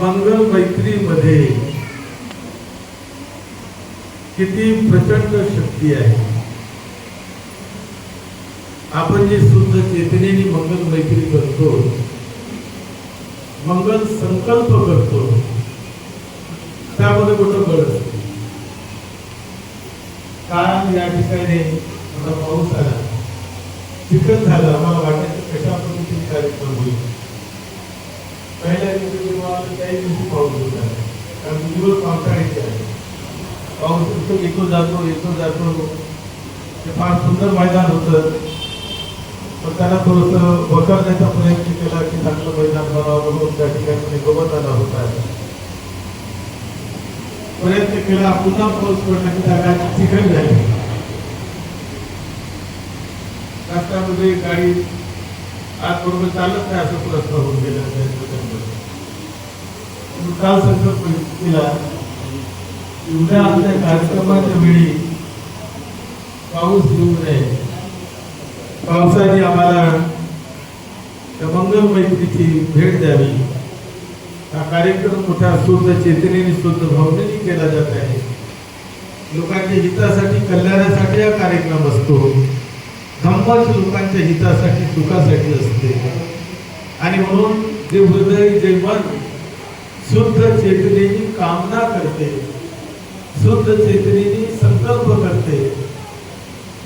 मंगल मैत्रीमध्ये किती प्रचंड शक्ती आहे. आपण जे शुद्ध चेतनेने मंगल मैत्री करतो मंगल संकल्प करतो त्यामध्ये कुठं गरज कारण या ठिकाणी मला पाऊस आला. चिकन झालं. मला वाटायचं कशा पद्धतीने कार्यक्रम होईल? पहिल्या दिवशी तुम्हाला आलं त्याही दिवशी पाऊस होत आहे कारण दिवस पावसाळ्याचे आहे पाऊस इथं येतो जातो येतो जातो ते फार सुंदर मैदान होतं पण त्याला थोडंसं वखरण्याचा प्रयत्न केला की चांगलं मैदान बनावं म्हणून त्या ठिकाणी गवत आला होता प्रयत्न केला पुन्हा पाऊस पडला की जागा चिखल झाली रस्त्यामध्ये गाडी आज बरोबर चालत नाही असं प्रश्न होऊन गेला. म्हणून काल संकल्प केला एवढ्या आमच्या कार्यक्रमाच्या वेळी पाऊस येऊ नये. पावसाने आम्हाला त्या मंगल मैत्रीची भेट द्यावी. हा कार्यक्रम मोठ्या शुद्ध चेतनेने शुद्ध भावनेने केला जात आहे. लोकांच्या हितासाठी कल्याणासाठी हा कार्यक्रम असतो. धम्मच लोकांच्या हितासाठी सुखासाठी असते. आणि म्हणून जे हृदय जे मन शुद्ध चेतनेची कामना करते. शुद्ध चेतनेने संकल्प करते.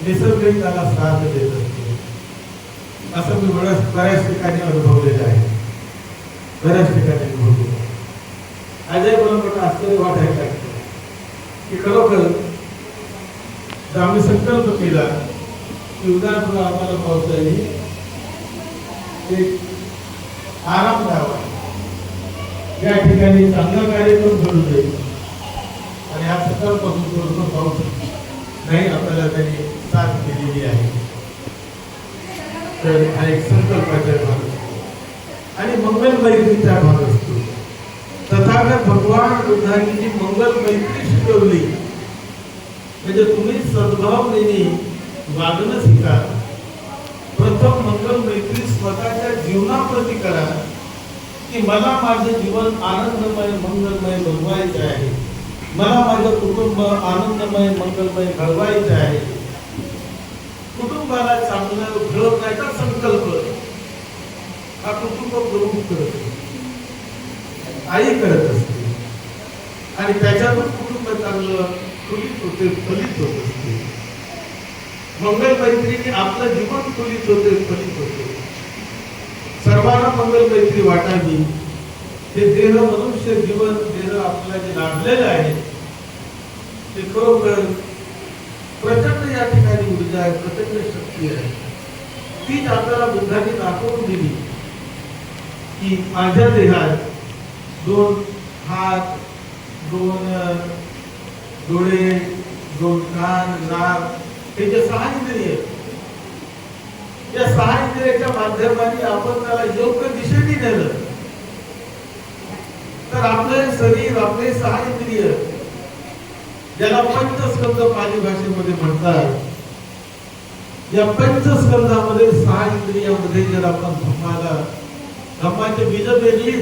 निसर्ग त्याला साथ देत असते. असं मी बऱ्याच बऱ्याच ठिकाणी अनुभवलेलं आहे. बऱ्याच ठिकाणी अनुभवलेलं आहे. अजय मला मोठं आश्चर्य वाटायला लागतं की खरोखर जर आम्ही संकल्प केला की उदाहरण आम्हाला पावसाळी एक आराम द्यावा या ठिकाणी चांगला कार्यक्रम घडू दे. आणि हा सकाळपासून थोडंसं पाऊस नाही आपल्याला त्यांनी साथ केलेली आहे. तर हा एक संकल्पाचा भाग असतो. आणि मंगल मैत्रीचा भाग असतो. तथागत भगवान बुद्धांनी जी मंगल मैत्री शिकवली. म्हणजे तुम्ही सद्भावनेने वागणं शिका. प्रथम मंगल मैत्री स्वतःच्या जीवनाप्रती करा. की मला माझं जीवन आनंदमय मंगलमय बनवायचं आहे. मला माझं कुटुंब आनंदमय मंगलमय घडवायचं आहे. कुटुंबाला चांगलं घडवण्याचा संकल्प. हा कुटुंब प्रमुख करत आई करत असते. आणि त्याच्यातून कुटुंब चांगलं फुलित होते फलित होत असते. मंगल मैत्रीने आपलं जीवन फुलित होते फलित होते. सर्वांना मंगल मैत्री वाटावी. हे देह मनुष्य जीवन देह आपल्याला जे लाभलेलं आहे ते खरोखर प्रचंड या ठिकाणी ऊर्जा आहे प्रचंड शक्ती आहे. तीच आपल्याला बुद्धाने दाखवून दिली की माझ्या देहात दोन हात दोन डोळे दोन कान नाक हे जे सहा इंद्रिय आहेत, या सहा इंद्रियाच्या माध्यमाने आपण त्याला योग्य दिशेने नेलं. तर आपले शरीर आपले सहा इंद्रिय ज्याला पंचस्कंद पाली भाषेमध्ये म्हणतात या पंचस्कंदामध्ये सहा इंद्रियामध्ये जर आपण धम्माला धम्माचे बीज पेरली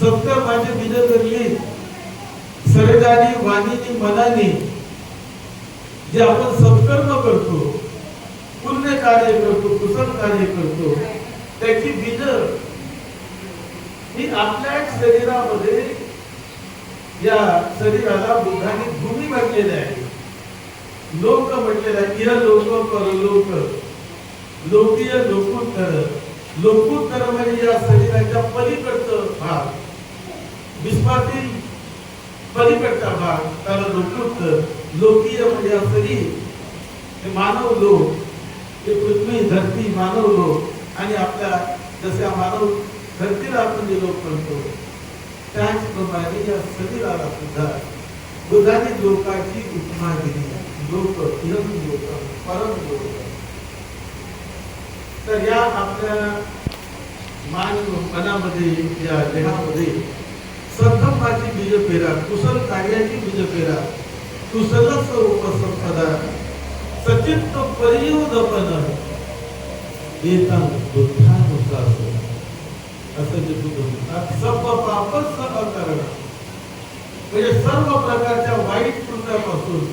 सत्कर्माचे बीज पेरली शरीराने वाणीने मनाने जे आपण सत्कर्म करतो पुण्य कार्य करतो कुशल कार्य करतो. त्याची बीज ही आपल्या शरीरामध्ये या शरीराला बुद्धाने भूमी म्हटलेली आहे. लोक म्हटलेलं आहे इह लोक परलोक लोकीय लोकोत्तर. लोकोत्तर म्हणजे या शरीराच्या पलीकडचं भाग. विश्वातील पलीकडचा भाग त्याला लोकोत्तर. लोकीय म्हणजे या शरीर. मानव लोक. हे पृथ्वी धरती मानव लोक आणि आपल्या जसे मानव धरतीला आपण जे लोक म्हणतो त्याचप्रमाणे या शरीराला सुद्धा बुधाने लोकाची उपमा दिली लोक इहम लोक परम लोक. तर या आपल्या मान मनामध्ये या देहामध्ये सद्धम्माची बीज पेरा कुशल कार्याची बीज पेरा कुशलच उपसंपदा सचित्त परियोदपन वेतन बुद्धानुसार असं जे बुद्ध म्हणतात सर्व पापच करणं म्हणजे सर्व प्रकारच्या वाईट कृत्यापासून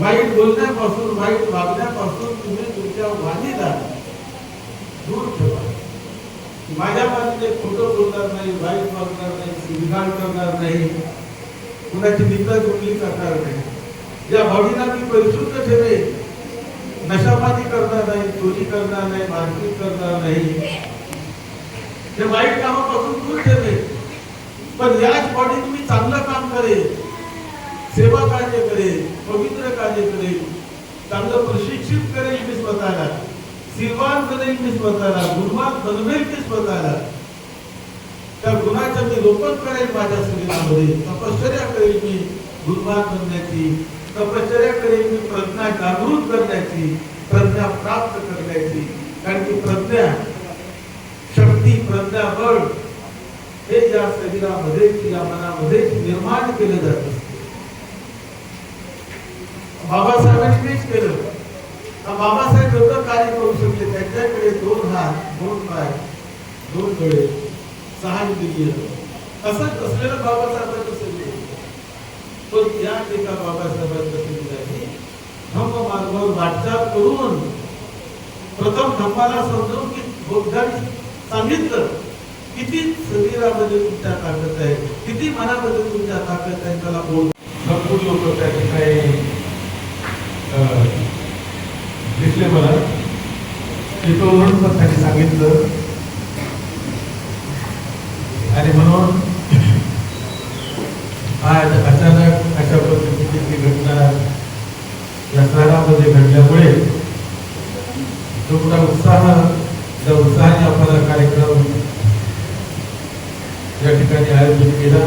वाईट बोलण्यापासून वाईट वागण्यापासून तुम्ही तुमच्या वाणीला दूर ठेवा. माझ्या बाजूने खोटं बोलणार नाही वाईट वागणार नाही बिघाड करणार नाही कुणाची निंदा कुठली करणार नाही. या बॉडीला मी परिशुद्ध ठेवे नशापाती करणार नाही चोरी करणार नाही मारपीट करणार नाही. ते वाईट कामापासून दूर ठेवे पण याच बॉडीत मी चांगलं काम करेन सेवा कार्य करेन पवित्र कार्य करेन चांगलं प्रशिक्षित करेल मी स्वतःला. सिरवान बनेल मी स्वतःला. गुणवान बनवेल मी स्वतःला. त्या गुणाचं मी रोपण करेल माझ्या शरीरामध्ये तपश्चर्या करेल मी गुणवान बनण्याची. तपश्चर्याकडे मी प्रज्ञा जागृत करण्याची प्रज्ञा प्राप्त करण्याची कारण की प्रज्ञा शक्ती प्रज्ञा बळ हे या शरीरामध्ये या मनामध्ये निर्माण केलं जात बाबासाहेबांनी तेच केलं. बाबासाहेब एवढं कार्य करू शकले त्यांच्याकडे दोन हात दोन पाय दोन डोळे सहा इंद्रिय असंच असलेलं बाबासाहेब पत्रिका पण बाबासाहेबांच्या शरीराने धम्म मार्गावर वाटचाल करून प्रथम धम्माला समजून की बुद्धांनी सांगितलं किती शरीरामध्ये तुमच्या ताकद आहे किती मनामध्ये तुमच्या ताकद आहे त्याला बोल भरपूर लोक त्या ठिकाणी दिसले मला. तिथं म्हणून पण त्यांनी सांगितलं आणि म्हणून आज अचानक अशा पद्धतीची घटना या शहरामध्ये जो मोठा उत्साह ज्या उत्साहाने आपण कार्यक्रम या ठिकाणी आयोजित केला.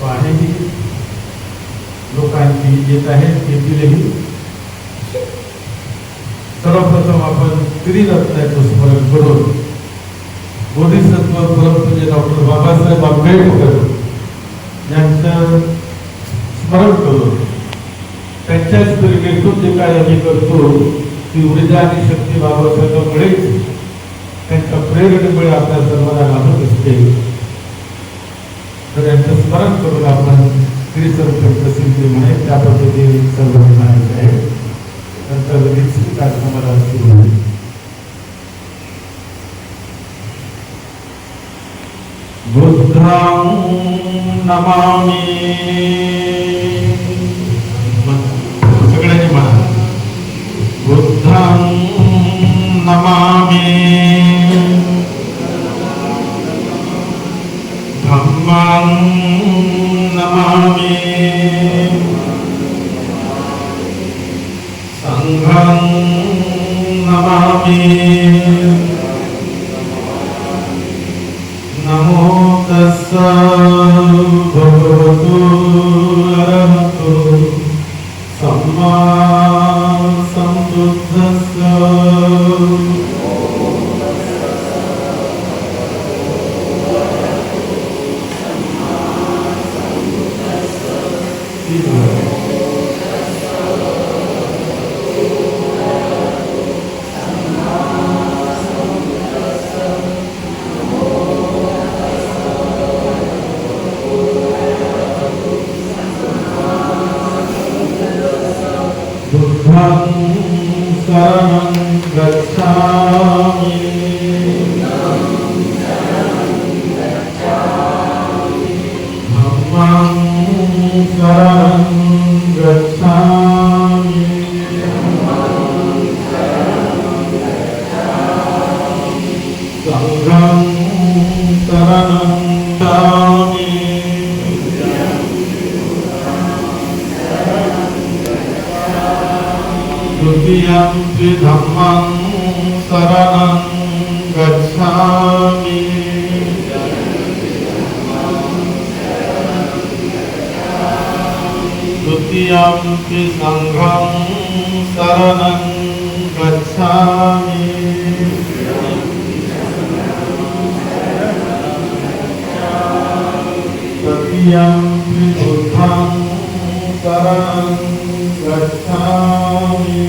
तो आजही लोकांची येत आहेत येतीलही. सर्वप्रथम आपण त्रिरत्नाचं स्मरण करून बोधिसत्व परमपूज्य डॉक्टर बाबासाहेब आंबेडकर यांचं स्मरण करून त्यांच्याच प्रेरणेतून काय आम्ही करतो ती ऊर्जा आणि शक्ती बाबासाहेबांमुळेच त्यांच्या प्रेरणेमुळे आपल्या सर्वांना लाभत असते. तर यांचं स्मरण करून आपण त्रिसंख्य प्रसिद्धी म्हणे त्या पद्धतीने सर्व म्हणायचे आहे. नंतर लगेच कार्यक्रमाला सुरू होईल. बुद्धं नमामि. नमामि। धम्मं नमामि। सङ्घं नमामि। नमो तस्स भगवतो සරණං ගාමි දුතියම්පි ධම්මං සරණං ගච්ඡාමි දුතියම්පි සංඝං සරණං ගච්ඡාමි तृतीयं बुद्धं शरणं गच्छामि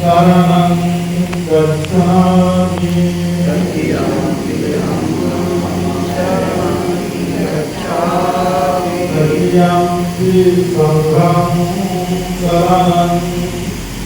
शरणं गच्छामि शरणं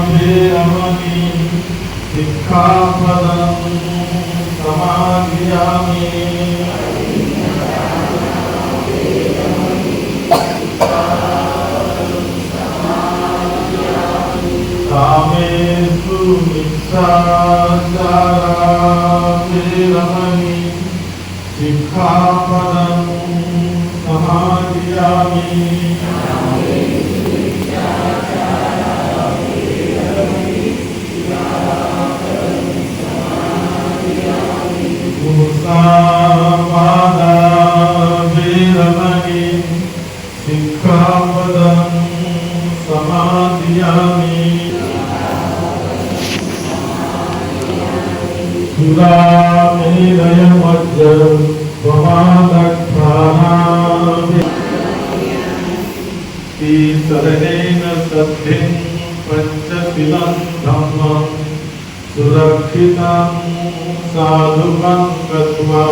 पानातिपातावेरमणि शिक्षापदं समाधियामि अभिन्नादानाभिरमणि शिक्षापदं समाधियामि कामेषु मिथ्याचाराभिरमणि शिक्षापदं समाधियामि मुसावादाभिरमणि शिक्षापदं समाधियामि सुरामेरयमज्ज त्वमादक्षाणामि ईश्वरेण सद्धिं पञ्चशिलं धम्मं सुरक्षितं साधुकं कृत्वा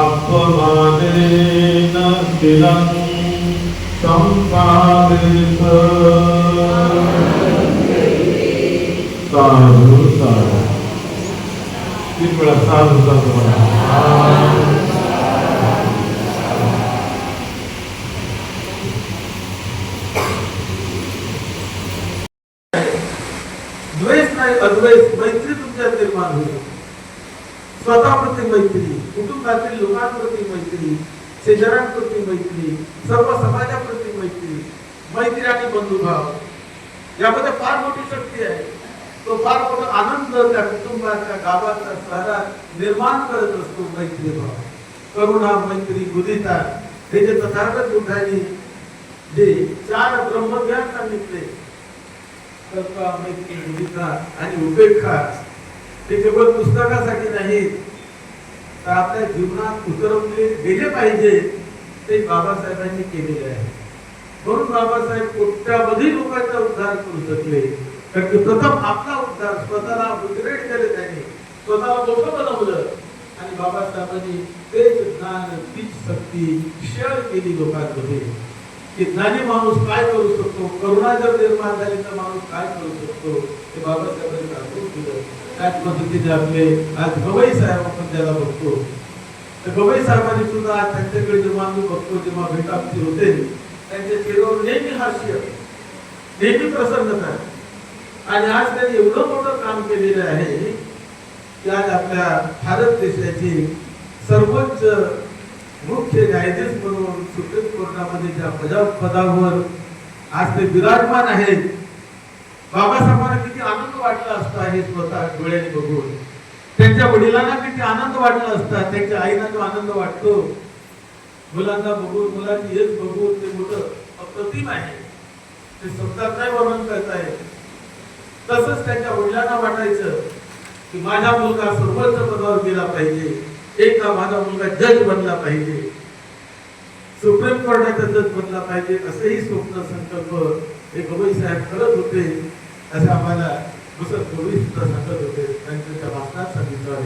अपमानेन तिलं सम्पादित। साधु साधु। तीन वेळा साधु साधू म्हणा. द्वेष नाही अद्वैत मैत्री तुमच्यात निर्माण होईल. स्वतःप्रती मैत्री कुटुंबातील लोकांप्रती मैत्री शेजाऱ्यांप्रती मैत्री सर्व समाजाप्रती मैत्री मैत्री आणि बंधुभाव यामध्ये फार मोठी शक्ती आहे. तो फार मोठा आनंद त्या कुटुंबाच्या गावाच्या शहरात निर्माण करत असतो मैत्री भाव. करुणा मैत्री गुदिता हे जे तथागत बुद्धांनी जे चार ब्रह्मज्ञान सांगितले कल्पा मैत्री गुदिता आणि उपेक्षा ते केवळ पुस्तकासाठी नाही तर आपल्या जीवनात उतरवले गेले पाहिजे ते बाबासाहेबांनी केलेले आहे. म्हणून बाबासाहेब कोट्यावधी लोकांचा उद्धार करू शकले. कारण की प्रथम आपला उद्धार स्वतःला उद्रेड केले त्यांनी. स्वतःला मोठं बनवलं. आणि बाबासाहेबांनी तेच ज्ञान तीच शक्ती शेअर केली लोकांमध्ये. की ज्ञानी माणूस काय करू शकतो? करुणा जर निर्माण झाली तर माणूस काय करू शकतो? हे बाबासाहेबांनी दाखवून दिलं त्याच पद्धतीने आपले आज गवई साहेब आपण ज्याला बघतो. तर गवई साहेबांनी सुद्धा आज त्यांच्याकडे जेव्हा आम्ही बघतो जेव्हा भेटापती होते त्यांच्या चेहऱ्यावर नेहमी हास्य नेहमी प्रसन्नता आणि आज त्यांनी एवढं मोठं काम केलेलं आहे की आज आपल्या भारत देशाची सर्वोच्च मुख्य न्यायाधीश म्हणून सुप्रीम कोर्टामध्ये ज्या बजाव पदावर आज ते विराजमान आहेत बाबासाहेबांना किती आनंद वाटला असता हे स्वतः डोळ्याने बघून. त्यांच्या वडिलांना किती आनंद वाटला असता त्यांच्या आईला जो आनंद वाटतो. मुलांना बघून मुलांची हेच बघून ते मोठं अप्रतिम आहे. ते शब्दात नाही वर्णन करता येत तसंच त्यांच्या वडिलांना वाटायचं की माझा मुलगा सर्वोच्च पदावर गेला पाहिजे. एक हा माझा मुलगा जज बनला पाहिजे. सुप्रीम कोर्टाचा जज बनला पाहिजे असंही स्वप्न संकल्प हे गवई साहेब करत होते. असं आम्हाला बसत गवई सुद्धा सांगत होते. त्यांच्या त्या भाषणात सांगितलं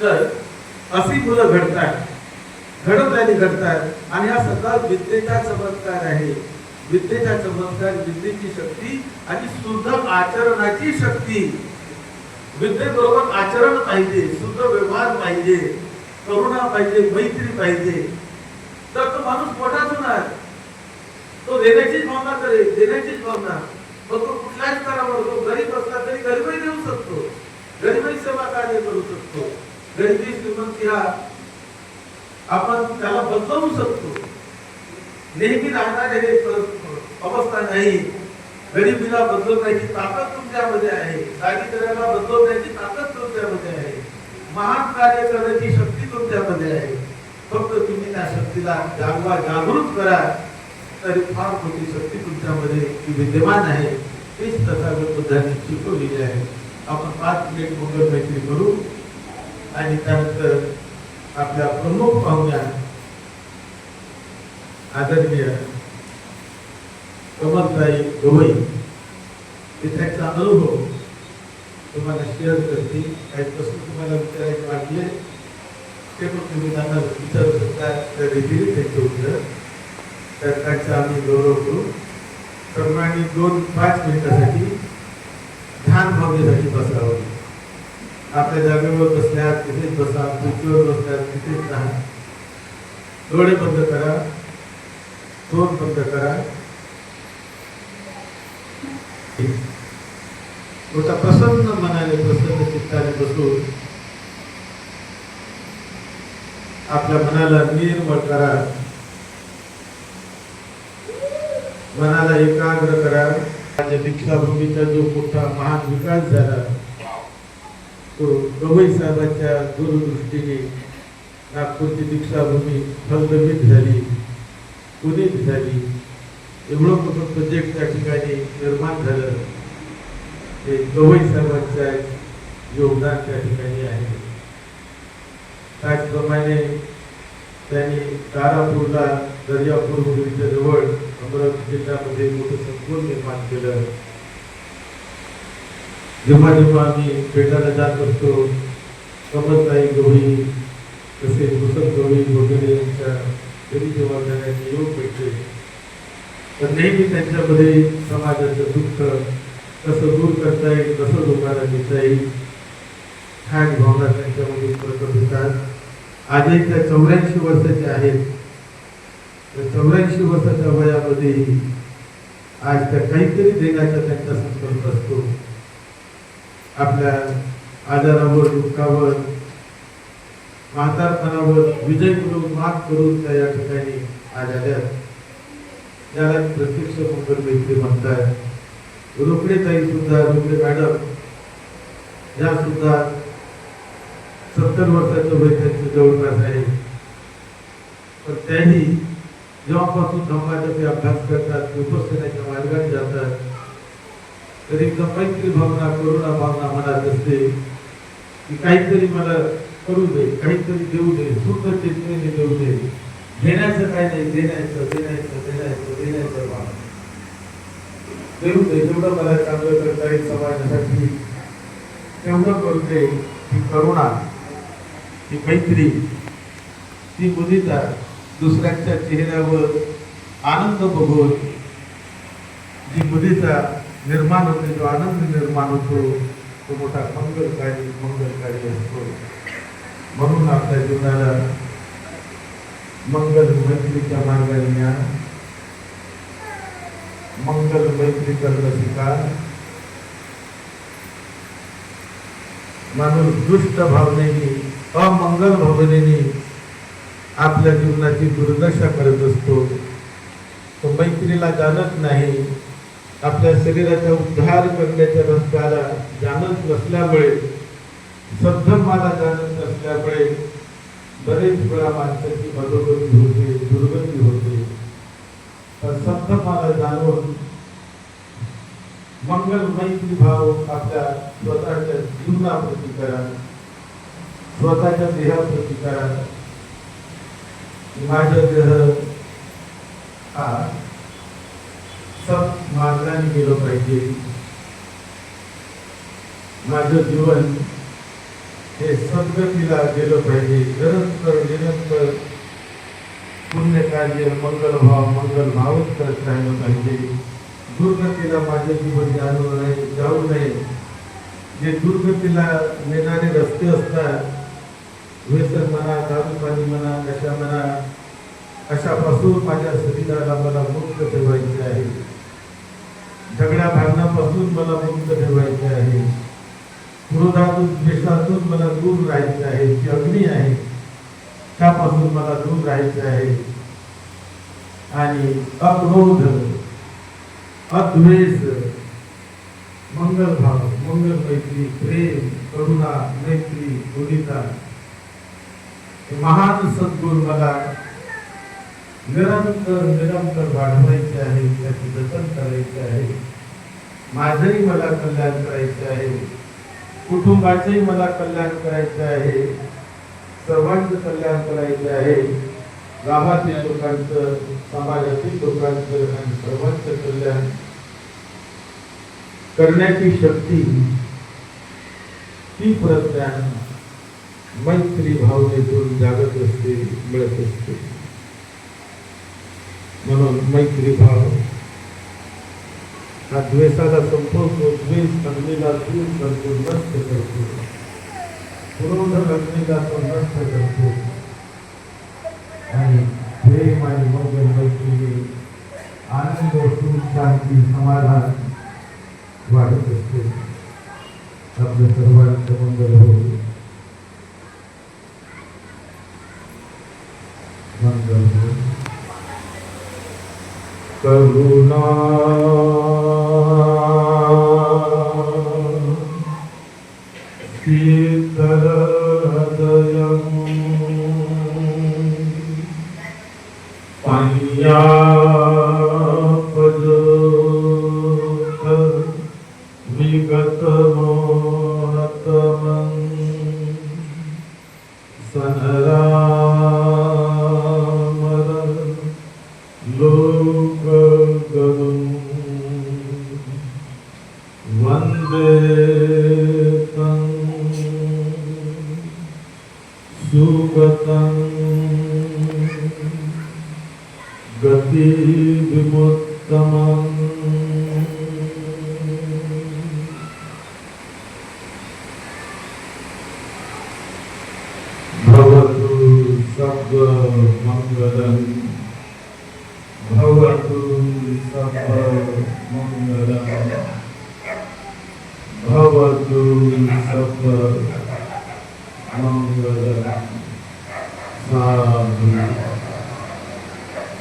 तर अशी मुलं घडतात. घडत आणि घडतात. आणि हा सगळा विद्येचा चमत्कार आहे. विद्येचा चमत्कार विद्येची शक्ती आणि शुद्ध आचरणाची शक्ती. विद्येबरोबर आचरण पाहिजे शुद्ध व्यवहार पाहिजे करुणा पाहिजे मैत्री पाहिजे. तर तो माणूस मोठाच होणार. तो देण्याचीच भावना करेल देण्याचीच भावना. मग तो कुठल्याच स्तरावर तो गरीब असला तरी गरीबही देऊ शकतो. गरीबही सेवा कार्य करू शकतो. गरिबी श्रीमंती हा आपण त्याला बदलवू शकतो. नेहमी राहणारे हे अवस्था नाही. गरिबीला बदलवण्याची ताकद तुमच्यामध्ये आहे. दारिद्र्याला बदलवण्याची ताकद तुमच्यामध्ये आहे. महान कार्य करण्याची शक्ती तुमच्यामध्ये आहे. फक्त तुम्ही त्या शक्तीला जागवा जागृत करा. तरी फार मोठी शक्ती तुमच्यामध्ये ती विद्यमान आहे. तेच तथागत बुद्धांनी शिकवलेली आहे. आपण पाच मिनिट मंगल मैत्री करू. आणि त्यानंतर आपल्या प्रमुख पाहुण्या आदरणीय कमलताई गवई. ते त्यांचा अनुभव तुम्हाला शेअर करतील. काही प्रश्न तुम्हाला विचारायचे वाटले ते पण तुम्ही त्यांना विचारू शकता त्या रीतीने त्यांचे उत्तर. तर त्यांचा आम्ही गौरव करू. सर्वांनी दोन पाच मिनिटासाठी ध्यान भावनेसाठी बसावं. आपल्या जागेवर बसल्या तिथेच बसा खुर्चीवर बसल्या तिथेच राहा. डोळे बंद करा. तोंड बंद करा. थोडा प्रसन्न मनाने प्रसन्न चित्ताने बसून आपल्या मनाला निर्मळ करा. मनाला एकाग्र करा. माझ्या दीक्षाभूमीचा जो मोठा महान विकास झाला तो गवई साहेबांच्या दूरदृष्टीने नागपूरची दीक्षाभूमी फलदमित झाली पुनीत झाली. एवढं मोठं प्रोजेक्ट त्या ठिकाणी निर्माण झालं. ते गवई सर्वांचं योगदान त्या ठिकाणी आहे. त्याचप्रमाणे त्यांनी तारापूरला दर्यापूर मुलीच्या जवळ अमरावती जिल्ह्यामध्ये मोठं संकुल निर्माण केलं. जेव्हा जेव्हा आम्ही भेटायला जात असतो कमलताई गवळी तसेच मुसत गवळी वगैरे यांच्या घरी जेव्हा जाण्याचे योग तर नेहमी त्यांच्यामध्ये समाजाचं दुःख कसं दूर करता येईल कसं लोकांना देता येईल ह्या भावना त्यांच्यामध्ये प्रकट होतात आजही त्या चौऱ्याऐंशी वर्षाचे आहेत. तर चौऱ्याऐंशी वर्षाच्या वयामध्येही आज त्या काहीतरी देण्याचा त्यांचा संकल्प असतो. आपल्या आजारावर दुःखावर म्हातारपणावर विजय मिळवून मात करून त्या या ठिकाणी आज आल्या. ज्याला प्रत्यक्ष मंगल मैत्री म्हणताय. रोकडे ताई सुद्धा रोकडे मॅडम या सुद्धा सत्तर वर्षाचं वय त्यांचं जवळपास आहे. पण त्याही जेव्हापासून धम्माचे अभ्यास करतात उपोषणाच्या मार्गाने जातात तर एकदम मैत्री भावना करुणा भावना मनात असते की काहीतरी मला करू दे काहीतरी देऊ दे सुंदर चेतनेने देऊ दे. घेण्याचं काय नाही देण्याचं देण्याचं देण्याचं देण्याचं भाव देऊ दे जेवढं मला चांगलं करता येईल समाजासाठी तेवढं करते दे ही करुणा ही मैत्री ती मुलीचा दुसऱ्यांच्या चेहऱ्यावर आनंद बघून जी मुलीचा निर्माण होते जो आनंद निर्माण होतो तो मोठा मंगलकारी मंगलकारी असतो. म्हणून आपल्या जीवनाला मंगल मैत्रीच्या मार्गाने या. मंगल मैत्री करणं शिका. माणूस दुष्ट भावनेने अमंगल भावनेने आपल्या जीवनाची दुर्दशा करत असतो. तो मैत्रीला जाणत नाही. आपल्या शरीराचा उद्धार करण्याच्या रस्त्याला जाणत नसल्यामुळे सद्धमाला जाणत नसल्यामुळे बरेच वेळा माणसाची बरोबरी होते दुर्गती होते. तर संत मला जाणून मंगल मैत्री भाव आपल्या स्वतःच्या जीवनाप्रती करा स्वतःच्या देहाप्रती करा. माझ्या देह हा सब मार्गाने गेलं पाहिजे. माझं जीवन हे सद्गतीला गेलं पाहिजे. निरंतर निरंतर पुण्यकार्य मंगलभाव मंगल भावच करत राहिलं पाहिजे. दुर्गतीला माझं जीवन जाणू नये जाऊ नये. जे दुर्गतीला नेणारे रस्ते असतात व्यसन म्हणा दारू पाणी म्हणा नशा म्हणा अशापासून माझ्या शरीराला मला मुक्त ठेवायचे आहे. झगड्या भांडणापासून मला मुक्त ठेवायचे आहे. क्रोधातून द्वेषातून मला दूर राहायचं आहे जी अग्नी आहे त्यापासून मला दूर राहायचे आहे. आणि अक्रोध अद्वेष मंगल भाव मंगल मैत्री प्रेम करुणा मैत्री गुणिता महान सद्गुण मला निरंतर निरंतर वाढवायचे आहे त्याचे जतन करायचे आहे. माझंही मला कल्याण करायचे आहे. कुटुंबाचेही मला कल्याण करायचे आहे. सर्वांचं कल्याण करायचे आहे. गावातील लोकांचं समाजातील लोकांचं आणि सर्वांचं कल्याण करण्याची शक्ती ती प्रज्ञान मैत्री भावनेतून जागत असते मिळत असते. म्हणून मैत्री भाव हा द्वेषाला संपवतो द्वेष अग्नीला दूर करतो नष्ट करतो. क्रोध अग्नीला तो नष्ट करतो. आणि प्रेम आणि मंगल मैत्री आनंद सुख शांती समाधान वाढत असते. आपल्या सर्वांचं मंगल हो. मंगल हो. करुणा Sanara साधु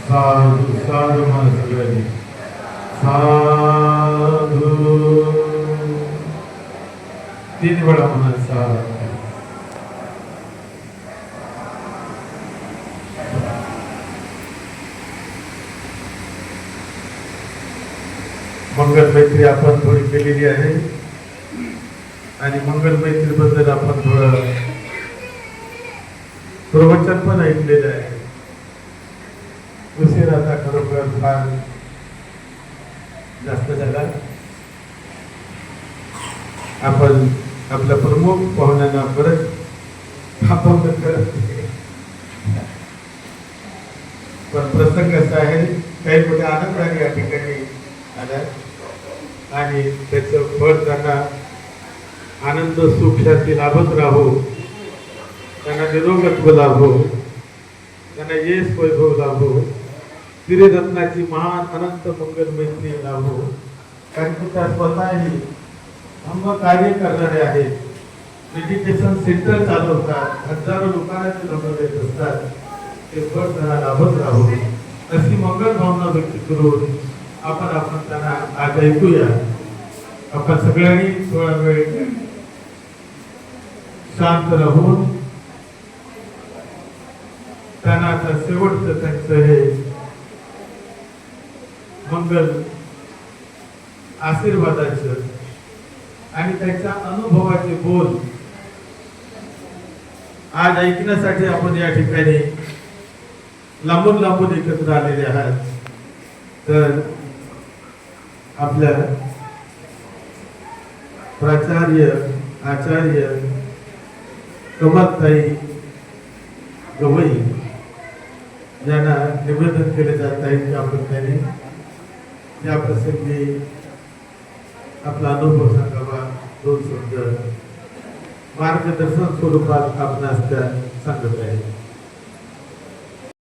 साधु साधु मास्टरी साधु तीन वेळा म्हणा साधु मंगल मैत्री आपण थोडी केलेली आहे. आणि मंगल मैत्रीबद्दल आपण थोडं प्रवचन पण ऐकलेलं आहे. उशीर आता खरोखर फार जास्त झाला. आपण आपल्या प्रमुख पाहुण्यांना परत आपण करत पण प्रसंग असा आहे काही मोठ्या आनंदाने या ठिकाणी आला. आणि त्याचं फळ त्यांना आनंद सुख शांती लाभत राहो. त्यांना निरोगत्व लाभो त्यांना यश वैभव लाभो त्रिरत्नाची महान अनंत मंगल मैत्री लाभो कारण की त्या स्वतःही अंग कार्य करणारे आहेत. मेडिटेशन सेंटर चालवतात हजारो लोकांना ते लोक देत असतात. ते फळ त्यांना लाभत राहू अशी मंगल भावना व्यक्त करून आपण आपण त्यांना आज ऐकूया. आपण सगळ्यांनी थोडा वेळ शांत राहून त्यांना शेवटचं त्यांचं हे मंगल आशीर्वादाचं आणि त्यांच्या अनुभवाचे बोल आज ऐकण्यासाठी आपण या ठिकाणी लांबून लांबून एकत्र आलेले आहात. तर आपल्या प्राचार्य आचार्य कमलताई गवई ज्यांना निवेदन केले जात आहे की आपण त्याने या प्रसंगी आपला अनुभव सांगावा दोन शब्द. मार्गदर्शन स्वरूपात आपण त्या सांगत आहे